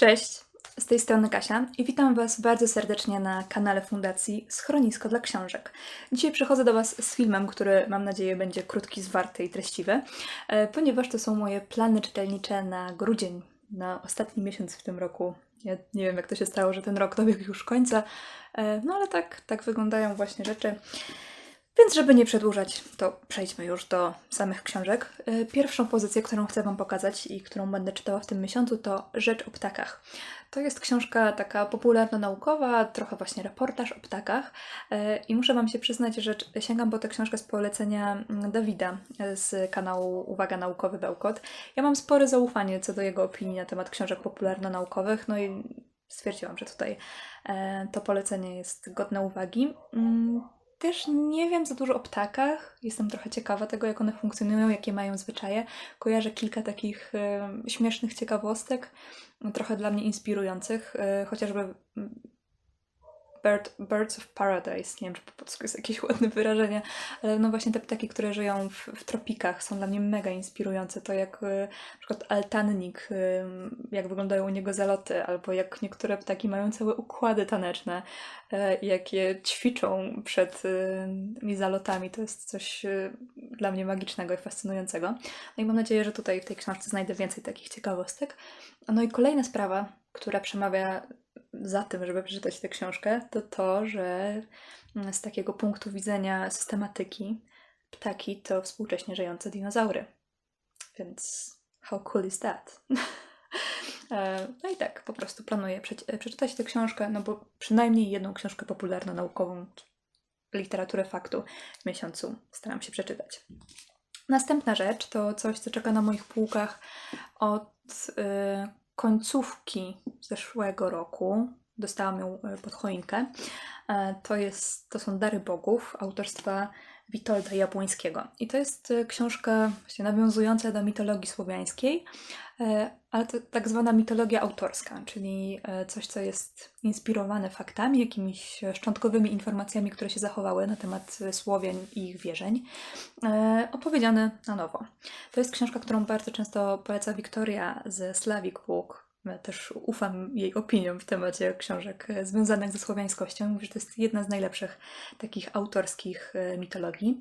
Cześć, z tej strony Kasia i witam Was bardzo serdecznie na kanale Fundacji Schronisko dla Książek. Dzisiaj przychodzę do Was z filmem, który mam nadzieję będzie krótki, zwarty i treściwy, e, ponieważ to są moje plany czytelnicze na grudzień, na ostatni miesiąc w tym roku. Ja nie wiem, jak to się stało, że ten rok dobiegł już końca, e, no ale tak, tak wyglądają właśnie rzeczy. Więc żeby nie przedłużać, to przejdźmy już do samych książek. E, Pierwszą pozycję, którą chcę Wam pokazać i którą będę czytała w tym miesiącu, to Rzecz o ptakach. To jest książka taka popularno-naukowa, trochę właśnie reportaż o ptakach. E, I muszę Wam się przyznać, że sięgam po tę książkę z polecenia mm, Dawida e, z kanału Uwaga Naukowy Bełkot. Ja mam spore zaufanie co do jego opinii na temat książek popularno-naukowych, no i stwierdziłam, że tutaj to polecenie jest godne uwagi. Też nie wiem za dużo o ptakach. Jestem trochę ciekawa tego, jak one funkcjonują, jakie mają zwyczaje. Kojarzę kilka takich e, śmiesznych ciekawostek, trochę dla mnie inspirujących, e, chociażby mm, Bird, Birds of Paradise, nie wiem, czy po polsku jest jakieś ładne wyrażenie, ale no właśnie te ptaki, które żyją w, w tropikach są dla mnie mega inspirujące. To jak e, na przykład altannik, e, jak wyglądają u niego zaloty, albo jak niektóre ptaki mają całe układy taneczne, e, jak je ćwiczą przed e, tymi zalotami. To jest coś dla mnie magicznego i fascynującego. No i mam nadzieję, że tutaj w tej książce znajdę więcej takich ciekawostek. No i kolejna sprawa, która przemawia za tym, żeby przeczytać tę książkę, to to, że mm, z takiego punktu widzenia systematyki ptaki to współcześnie żyjące dinozaury. Więc how cool is that? E, No i tak, po prostu planuję przeci- przeczytać tę książkę, no bo przynajmniej jedną książkę popularno-naukową, literaturę faktu w miesiącu staram się przeczytać. Następna rzecz to coś, co czeka na moich półkach od y, końcówki zeszłego roku. Dostałam ją y, pod choinkę. E, To, jest, to są Dary Bogów autorstwa Witolda Jabłońskiego. I to jest y, książka właśnie nawiązująca do mitologii słowiańskiej, e, ale to tak zwana mitologia autorska, czyli e, coś, co jest inspirowane faktami, jakimiś szczątkowymi informacjami, które się zachowały na temat Słowian i ich wierzeń, e, opowiedziane na nowo. To jest książka, którą bardzo często poleca Wiktoria ze Slavic Book. Też ufam jej opiniom w temacie książek e, związanych ze słowiańskością. Mówi, że to jest jedna z najlepszych takich autorskich e, mitologii.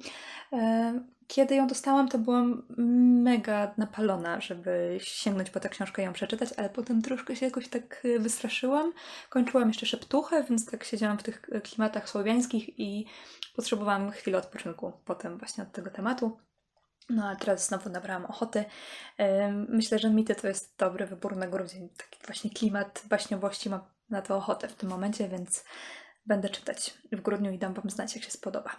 E, Kiedy ją dostałam, to byłam mega napalona, żeby sięgnąć po tę książkę i ją przeczytać, ale potem troszkę się jakoś tak wystraszyłam. Kończyłam jeszcze szeptuchę, więc tak siedziałam w tych klimatach słowiańskich i potrzebowałam chwilę odpoczynku potem właśnie od tego tematu. No a teraz znowu nabrałam ochoty. Myślę, że mity to jest dobry wybór na grudzień. Taki właśnie klimat baśniowości mam na to ochotę w tym momencie, więc będę czytać w grudniu i dam Wam znać, jak się spodoba.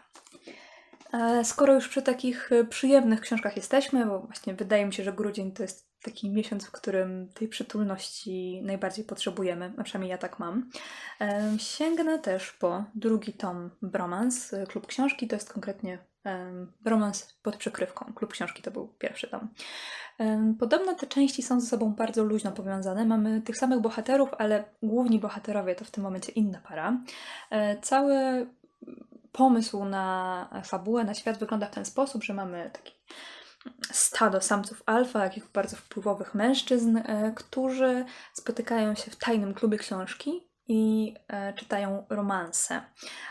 Skoro już przy takich e, przyjemnych książkach jesteśmy, bo właśnie wydaje mi się, że grudzień to jest taki miesiąc, w którym tej przytulności najbardziej potrzebujemy, a przynajmniej ja tak mam. Sięgnę też po drugi tom Bromans, e, Klub Książki, to jest konkretnie em, Bromans pod przykrywką. Klub Książki to był pierwszy tom. Podobno te części są ze sobą bardzo luźno powiązane. Mamy tych samych bohaterów, ale główni bohaterowie to w tym momencie inna para. E, Cały pomysł na fabułę, na świat wygląda w ten sposób, że mamy taki stado samców alfa, jakich bardzo wpływowych mężczyzn, e, którzy spotykają się w tajnym klubie książki i e, czytają romanse.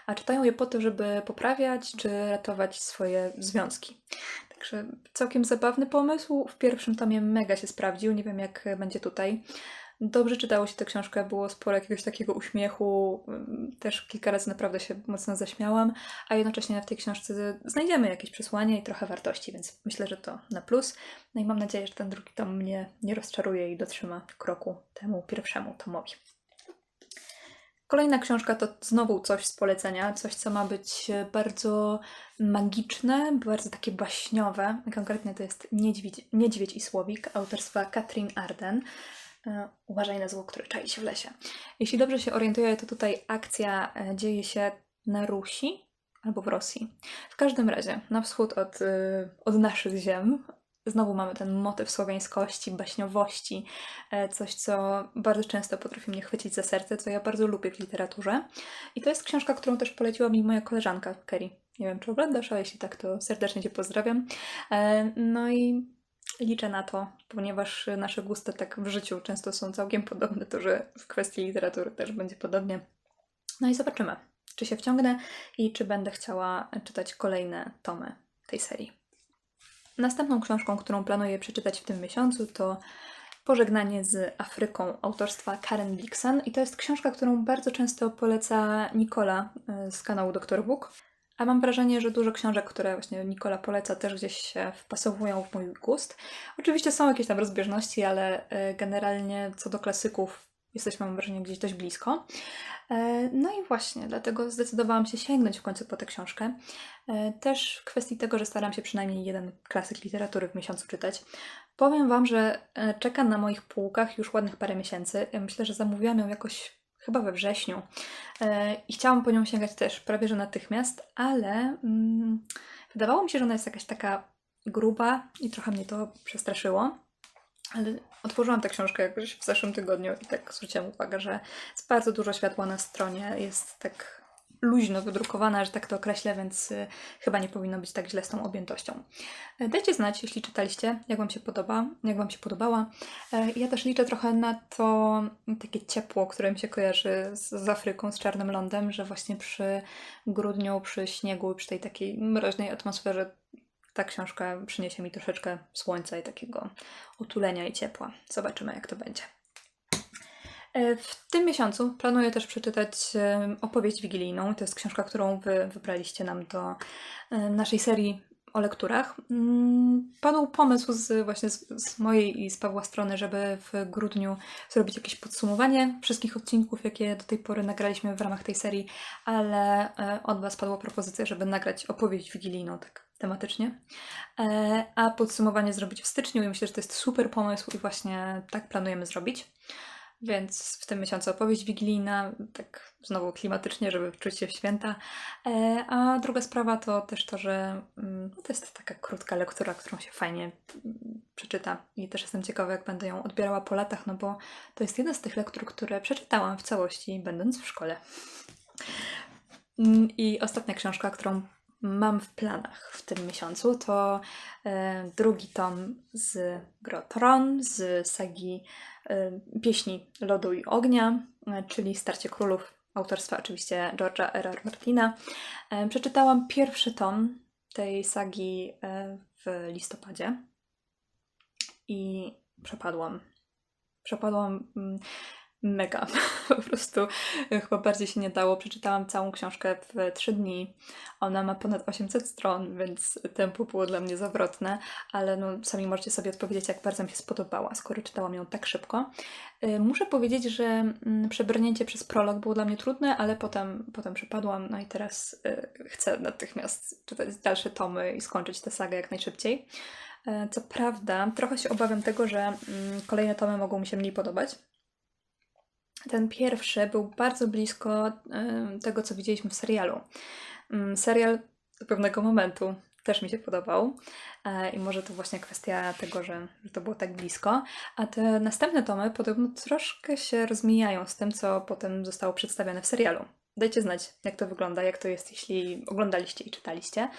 A czytają je po to, żeby poprawiać czy ratować swoje związki. Także całkiem zabawny pomysł. W pierwszym tomie mega się sprawdził. Nie wiem, jak będzie tutaj. Dobrze czytało się tę książkę, było sporo jakiegoś takiego uśmiechu. Też kilka razy naprawdę się mocno zaśmiałam, a jednocześnie w tej książce znajdziemy jakieś przesłanie i trochę wartości, więc myślę, że to na plus. No i mam nadzieję, że ten drugi tom mnie nie rozczaruje i dotrzyma kroku temu pierwszemu tomowi. Kolejna książka to znowu coś z polecenia, coś co ma być e, bardzo magiczne, bardzo takie baśniowe. Konkretnie to jest Niedźwiedź, Niedźwiedź i Słowik autorstwa Katrin Arden. E, Uważaj na zło, które czai się w lesie. Jeśli dobrze się orientuję, to tutaj akcja e, dzieje się na Rusi albo w Rosji. W każdym razie, na wschód od, od naszych ziem. Znowu mamy ten motyw słowiańskości, baśniowości, e, coś, co bardzo często potrafi mnie chwycić za serce, co ja bardzo lubię w literaturze. I to jest książka, którą też poleciła mi moja koleżanka Kerry. Nie wiem, czy oglądasz, ale jeśli tak, to serdecznie Cię pozdrawiam. E, No i liczę na to, ponieważ nasze gusty tak w życiu często są całkiem podobne, to że w kwestii literatury też będzie podobnie. No i zobaczymy, czy się wciągnę i czy będę chciała czytać kolejne tomy tej serii. Następną książką, którą planuję przeczytać w tym miesiącu, to Pożegnanie z Afryką autorstwa Karen Blixen. I to jest książka, którą bardzo często poleca Nikola y, z kanału Dr. Book. A mam wrażenie, że dużo książek, które właśnie Nikola poleca, też gdzieś się wpasowują w mój gust. Oczywiście są jakieś tam rozbieżności, ale y, generalnie co do klasyków jesteśmy, mam wrażenie, gdzieś dość blisko. E, No i właśnie, dlatego zdecydowałam się sięgnąć w końcu po tę książkę. E, Też w kwestii tego, że staram się przynajmniej jeden klasyk literatury w miesiącu czytać. Powiem Wam, że e, czeka na moich półkach już ładnych parę miesięcy. Ja myślę, że zamówiłam ją jakoś chyba we wrześniu i chciałam po nią sięgać też prawie że natychmiast, ale mm, wydawało mi się, że ona jest jakaś taka gruba i trochę mnie to przestraszyło. Ale otworzyłam tę książkę jakoś w zeszłym tygodniu i tak zwróciłam uwagę, że jest bardzo dużo światła na stronie, jest tak luźno wydrukowana, że tak to określę, więc y, chyba nie powinno być tak źle z tą objętością. E, Dajcie znać, jeśli czytaliście, jak Wam się podoba, jak Wam się podobała. E, Ja też liczę trochę na to takie ciepło, które mi się kojarzy z, z Afryką, z Czarnym Lądem, że właśnie przy grudniu, przy śniegu, przy tej takiej mroźnej atmosferze ta książka przyniesie mi troszeczkę słońca i takiego utulenia i ciepła. Zobaczymy, jak to będzie. E, W tym miesiącu planuję też przeczytać e, opowieść wigilijną. To jest książka, którą wy wybraliście nam do e, naszej serii o lekturach. Mm, Padł pomysł z, właśnie z, z mojej i z Pawła strony, żeby w grudniu zrobić jakieś podsumowanie wszystkich odcinków, jakie do tej pory nagraliśmy w ramach tej serii, ale e, od Was padła propozycja, żeby nagrać opowieść wigilijną tak tematycznie, E, a podsumowanie zrobić w styczniu i myślę, że to jest super pomysł i właśnie tak planujemy zrobić. Więc w tym miesiącu opowieść wigilijna, tak znowu klimatycznie, żeby wczuć się w święta. E, A druga sprawa to też to, że mm, no to jest taka krótka lektura, którą się fajnie mm, przeczyta. I też jestem ciekawa, jak będę ją odbierała po latach, no bo to jest jedna z tych lektur, które przeczytałam w całości, będąc w szkole. Mm, I ostatnia książka, którą mam w planach w tym miesiącu, to e, drugi tom z Grotron, z sagi e, Pieśni Lodu i Ognia, e, czyli Starcie Królów, autorstwa oczywiście George'a R. R. Martina. Przeczytałam pierwszy tom tej sagi w listopadzie i przepadłam. Przepadłam mm, mega. Po prostu e, chyba bardziej się nie dało. Przeczytałam całą książkę w trzy dni. Ona ma ponad 800 stron, więc tempo było dla mnie zawrotne, ale no, sami możecie sobie odpowiedzieć, jak bardzo mi się spodobała, skoro czytałam ją tak szybko. E, Muszę powiedzieć, że mm, przebrnięcie przez prolog było dla mnie trudne, ale potem, potem przepadłam, no i teraz e, chcę natychmiast czytać dalsze tomy i skończyć tę sagę jak najszybciej. Co prawda, trochę się obawiam tego, że mm, kolejne tomy mogą mi się mniej podobać. Ten pierwszy był bardzo blisko tego, co widzieliśmy w serialu. Mm, Serial do pewnego momentu też mi się podobał e, i może to właśnie kwestia tego, że, że to było tak blisko. A te następne tomy podobno troszkę się rozmijają z tym, co potem zostało przedstawione w serialu. Dajcie znać, jak to wygląda, jak to jest, jeśli oglądaliście i czytaliście.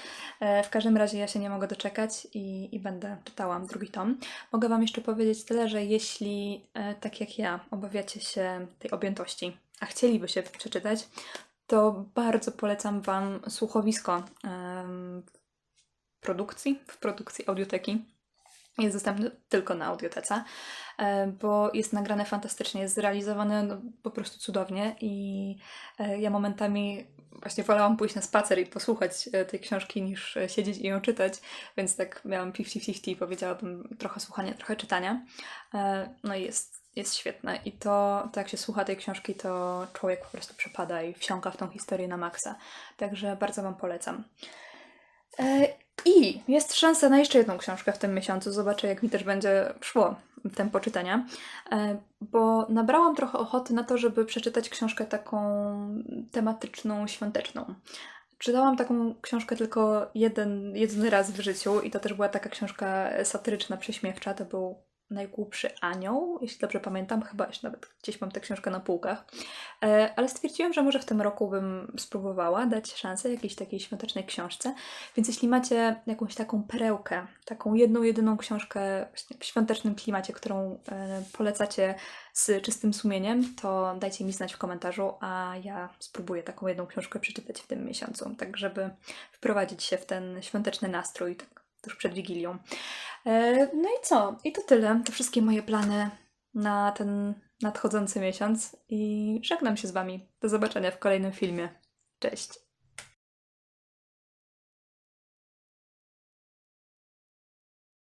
E, W każdym razie ja się nie mogę doczekać i, i będę czytała drugi tom. Mogę Wam jeszcze powiedzieć tyle, że jeśli, e, tak jak ja, obawiacie się tej objętości, a chcieliby się przeczytać, to bardzo polecam Wam słuchowisko w produkcji, w produkcji audioteki. Jest dostępny tylko na audiotece, e, bo jest nagrane fantastycznie, jest zrealizowane no, po prostu cudownie i e, ja momentami właśnie wolałam pójść na spacer i posłuchać e, tej książki niż siedzieć i ją czytać, więc tak miałam 50-50, powiedziałabym trochę słuchania, trochę czytania. No i jest, jest świetne i to, to jak się słucha tej książki, to człowiek po prostu przepada i wsiąka w tą historię na maksa. Także bardzo Wam polecam. I jest szansa na jeszcze jedną książkę w tym miesiącu. Zobaczę, jak mi też będzie szło tempo czytania. E, Bo nabrałam trochę ochoty na to, żeby przeczytać książkę taką tematyczną, świąteczną. Czytałam taką książkę tylko jeden, jeden raz w życiu i to też była taka książka satyryczna, prześmiewcza. To był Najgłupszy Anioł, jeśli dobrze pamiętam, chyba jeszcze nawet gdzieś mam tę książkę na półkach. E, Ale stwierdziłam, że może w tym roku bym spróbowała dać szansę jakiejś takiej świątecznej książce. Więc jeśli macie jakąś taką perełkę, taką jedną, jedyną książkę w świątecznym klimacie, którą e, polecacie z czystym sumieniem, to dajcie mi znać w komentarzu, a ja spróbuję taką jedną książkę przeczytać w tym miesiącu, tak żeby wprowadzić się w ten świąteczny nastrój, tak tuż przed Wigilią. E, No i co? I to tyle. To wszystkie moje plany na ten nadchodzący miesiąc i żegnam się z Wami. Do zobaczenia w kolejnym filmie. Cześć!